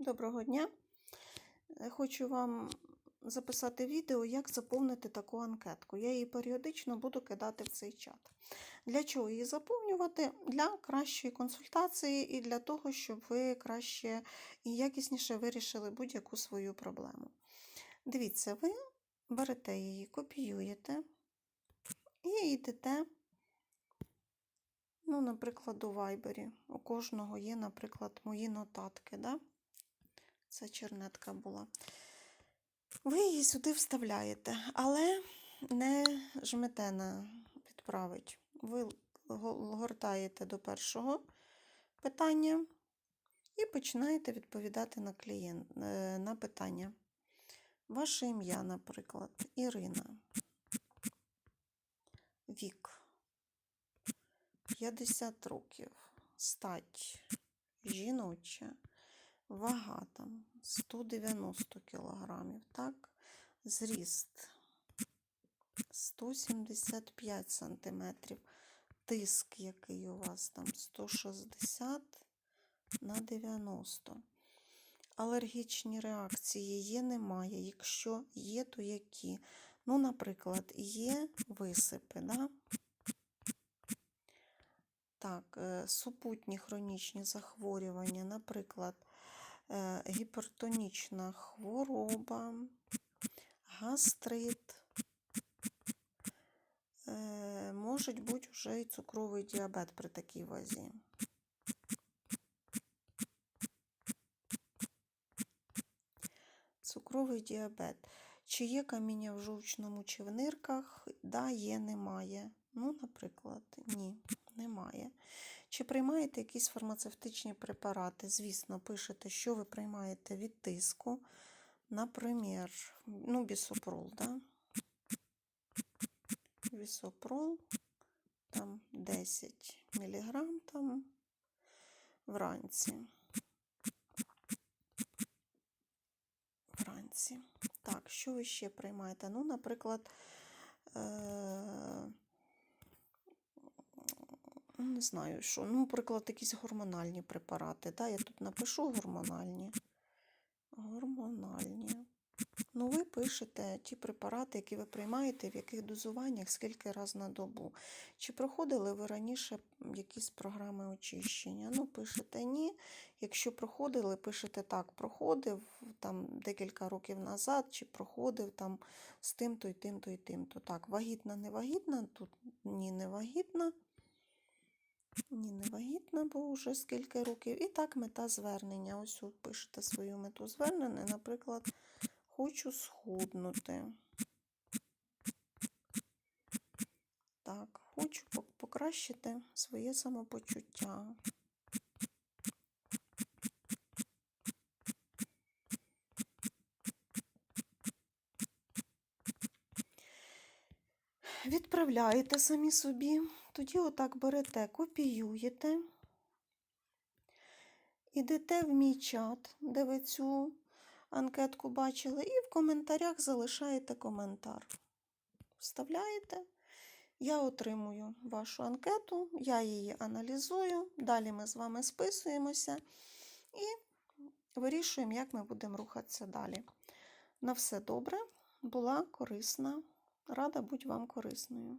Доброго дня! Е, Хочу вам записати відео, як заповнити таку анкетку. Я її періодично буду кидати в цей чат. Для чого її заповнювати? Для кращої консультації і для того, щоб ви краще і якісніше вирішили будь-яку свою проблему. Дивіться, ви берете її, копіюєте і йдете. Ну, наприклад, у Вайбері. У кожного є, наприклад, мої нотатки. Да? Це чернетка була. Ви її сюди вставляєте, але не жмете на відправить. Ви гортаєте до першого питання і починаєте відповідати на, клієнт, е, на питання. Ваше ім'я, наприклад, Ірина. Вік. 50 років. Стать жіноча. Вага там 190 кілограмів, так? Зріст 175 сантиметрів. Тиск, який у вас там 160 на 90. Алергічні реакції є, немає. Якщо є, то які? Ну, наприклад, є висипи, да? Так, е, супутні хронічні захворювання, наприклад, гіпертонічна хвороба, гастрит, е, може бути вже і цукровий діабет при такій вазі. Цукровий діабет. Чи є каміння в жовчному чи в нирках? Да, є, немає. Ну, наприклад, ні, немає. Чи приймаєте якісь фармацевтичні препарати? Звісно, пишете, що ви приймаєте від тиску. Наприклад, ну, бісопрол, да? Бісопрол, там 10 мг там вранці. Вранці. Так, що ви ще приймаєте? Ну, наприклад, е- не знаю, що. Ну, наприклад, якісь гормональні препарати. Да? Я тут напишу гормональні. Гормональні. Ну, ви пишете ті препарати, які ви приймаєте, в яких дозуваннях, скільки раз на добу. Чи проходили ви раніше якісь програми очищення? Ну, пишете ні. Якщо проходили, пишете так, проходив там декілька років назад, чи проходив там з тим-то і тим-то і тим-то. Так, вагітна, не вагітна, тут ні, не вагітна. Ні, не вагітна, бо вже скільки років. І так, мета звернення. Ось пишете свою мету звернення, наприклад, хочу схуднути. Так, хочу покращити своє самопочуття. Відправляєте самі собі, тоді отак берете, копіюєте, ідете в мій чат, де ви цю анкетку бачили, і в коментарях залишаєте коментар. Вставляєте, я отримую вашу анкету, я її аналізую, далі ми з вами списуємося і вирішуємо, як ми будемо рухатися далі. На все добре, була корисна. Рада бути вам корисною.